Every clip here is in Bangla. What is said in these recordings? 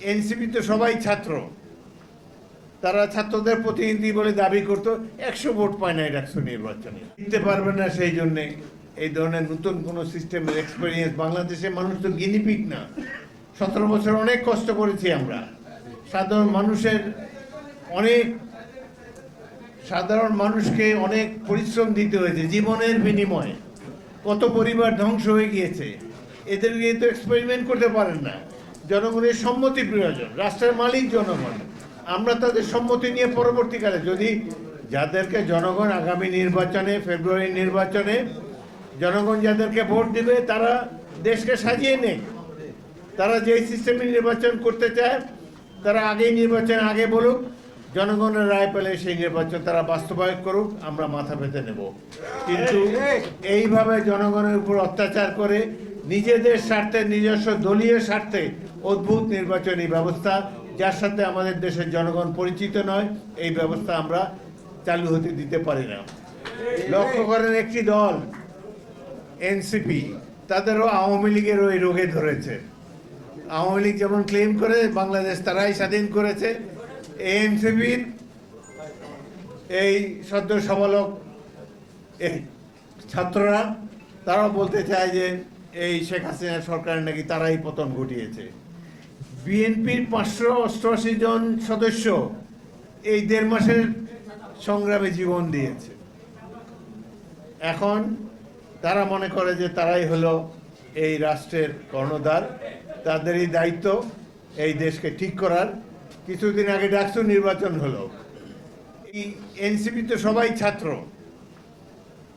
এনসিপি তো সবাই ছাত্র। তারা ছাত্রদের প্রতিনিধি বলে দাবি করতো, একশো ভোট পায় না একশো নির্বাচনে। দিতে পারবে না সেই জন্যে। এই ধরনের নতুন কোনো সিস্টেমের এক্সপিরিয়েন্স বাংলাদেশের মানুষ তো গিনিপিক না। সতেরো বছর অনেক কষ্ট করেছি আমরা। সাধারণ মানুষের অনেক, সাধারণ মানুষকে অনেক পরিশ্রম দিতে হয়েছে জীবনের বিনিময়ে। কত পরিবার ধ্বংস হয়ে গিয়েছে। এদের নিয়ে তো এক্সপেরিমেন্ট করতে পারেন না। জনগণের সম্মতি প্রয়োজন রাষ্ট্রের মালিক জনগণ। আমরা তাদের সম্মতি নিয়ে পরবর্তীকালে যদি যাদেরকে জনগণ আগামী নির্বাচনে ফেব্রুয়ারি নির্বাচনে জনগণ যাদেরকে ভোট দিবে তারা দেশকে সাজিয়ে নেই তারা যেই সিস্টেমে নির্বাচন করতে চায় তারা আগেই নির্বাচন আগে বলুক জনগণের রায় পেলে সেই নির্বাচন তারা বাস্তবায়ন করুক আমরা মাথা পেতে নেব। কিন্তু এইভাবে জনগণের উপর অত্যাচার করে নিজেদের স্বার্থে নিজস্ব দলীয় স্বার্থে অদ্ভুত নির্বাচনী ব্যবস্থা, যার সাথে আমাদের দেশের জনগণ পরিচিত নয়, এই ব্যবস্থা আমরা চালু হতে দিতে পারি না। লক্ষ্য করেন একটি দল, এনসিপি, তাদেরও আওয়ামী লীগের ওই রোগে ধরেছে। আওয়ামী লীগ যেমন ক্লেম করে, বাংলাদেশ তারাই স্বাধীন করেছে। এনসিপির এই সদ্য সমালক ছাত্ররা, তারাও বলতে চায় যে এই শেখ হাসিনা সরকারের নাকি তারাই পতন ঘটিয়েছে। বিএনপির পাঁচশো অষ্টআশি জন সদস্য এই দেড় মাসের সংগ্রামে জীবন দিয়েছে। এখন তারা মনে করে যে তারাই হলো এই রাষ্ট্রের কর্ণধার। তাদেরই দায়িত্ব এই দেশকে ঠিক করার। কিছুদিন আগে ডাকসু নির্বাচন হলো। এই এনসিপি তো সবাই ছাত্র।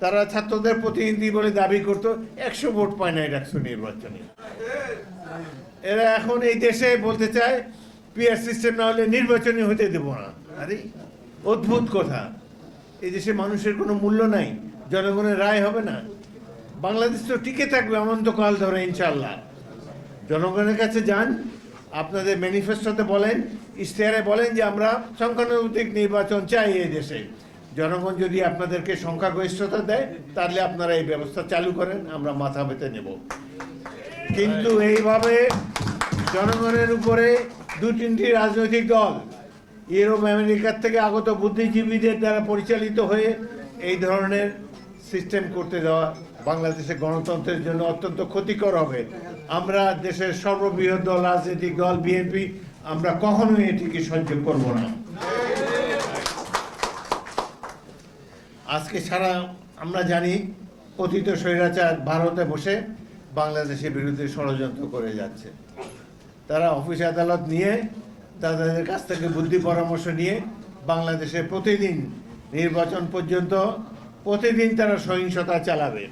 তারা ছাত্রদের প্রতিনিধি বলে দাবি করতো, একশো ভোট পায় না এই ডাকসু নির্বাচনে। এরা এখন এই দেশে বলতে চায় পিআর সিস্টেম না হলে নির্বাচনী হতে দেব না। আরে, অদ্ভুত কথা। এই দেশে মানুষের কোনো মূল্য নাই, জনগণের রায় হবে না। বাংলাদেশ তো টিকে থাকবে অনন্তকাল ধরে ইনশাল্লাহ জনগণের কাছে যান, আপনাদের ম্যানিফেস্টোতে বলেন, ইশতেহারে বলেন যে আমরা সংখ্যানুপাতিক নির্বাচন চাই এই দেশে। জনগণ যদি আপনাদেরকে সংখ্যাগরিষ্ঠতা দেয়, তাহলে আপনারা এই ব্যবস্থা চালু করেন, আমরা মাথা পেতে নেব। কিন্তু এইভাবে জনগণের উপরে দু তিনটি রাজনৈতিক দল, ইউরোপ আমেরিকার থেকে আগত বুদ্ধিজীবীদের দ্বারা পরিচালিত হয়ে এই ধরনের সিস্টেম করতে দেওয়া বাংলাদেশের গণতন্ত্রের জন্য অত্যন্ত ক্ষতিকর হবে। আমরা দেশের সর্ববৃহৎ দল, রাজনৈতিক দল বিএনপি আমরা কখনোই এটিকে সহ্য করব না। আজকে সারা আমরা জানি, কথিত স্বৈরাচার ভারতে বসে বাংলাদেশের বিরুদ্ধে ষড়যন্ত্র করে যাচ্ছে। তারা অফিস আদালত নিয়ে, তাদের কাছ থেকে বুদ্ধি পরামর্শ নিয়ে বাংলাদেশে প্রতিদিন নির্বাচন পর্যন্ত প্রতিদিন তারা সহিংসতা চালাবে।